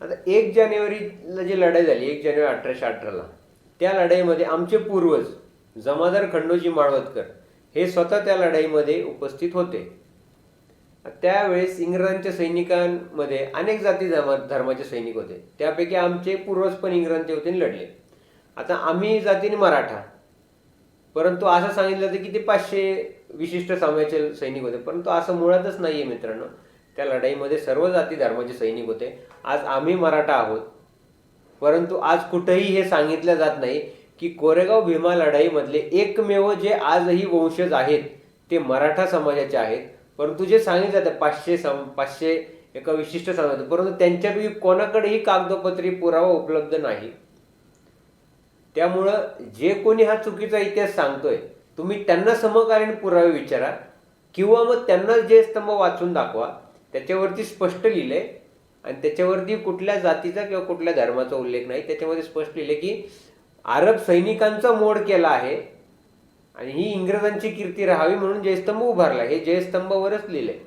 आता एक जानेवारीला जी लढाई झाली एक जानेवारी अठराशे अठराला त्या लढाईमध्ये आमचे पूर्वज जमादार खंडोजी माळवतकर हे स्वतः त्या लढाईमध्ये उपस्थित होते. त्यावेळेस इंग्रजांच्या सैनिकांमध्ये अनेक जाती धर्मा धर्माचे सैनिक होते. त्यापैकी आमचे पूर्वज पण इंग्रजांचे होते आणि लढले. आता आम्ही जातीने मराठा परंतु असं सांगितलं होतं की ते पाचशे विशिष्ट समाजाचे सैनिक होते परंतु असं मुळातच नाही आहे मित्रांनो. त्या लढाईमध्ये सर्व जाती धर्माचे सैनिक होते. आज आम्ही मराठा आहोत. परंतु आज कुठेही हे सांगितलं जात नाही की कोरेगाव भीमा लढाईमधले एकमेव जे आजही वंशज आहेत ते मराठा समाजाचे आहेत. परंतु जे सांगितलं जातं पाचशे सम पाचशे एका विशिष्ट समाज परंतु त्यांच्यापैकी कोणाकडेही कागदोपत्री पुरावा उपलब्ध नाही. त्यामुळं जे कोणी हा चुकीचा इतिहास सांगतोय तुम्ही त्यांना समकालीन पुरावे विचारा किंवा मग त्यांना जे स्तंभ वाचून दाखवा. त्याच्यावरती स्पष्ट लिहिलंय आणि त्याच्यावरती कुठल्या जातीचा किंवा कुठल्या धर्माचा उल्लेख नाही. त्याच्यामध्ये स्पष्ट लिहिले की अरब सैनिकांचा मोड केला आहे आणि ही इंग्रजांची कीर्ती राहावी म्हणून जयस्तंभ उभारला. हे जयस्तंभावरच लिहिलंय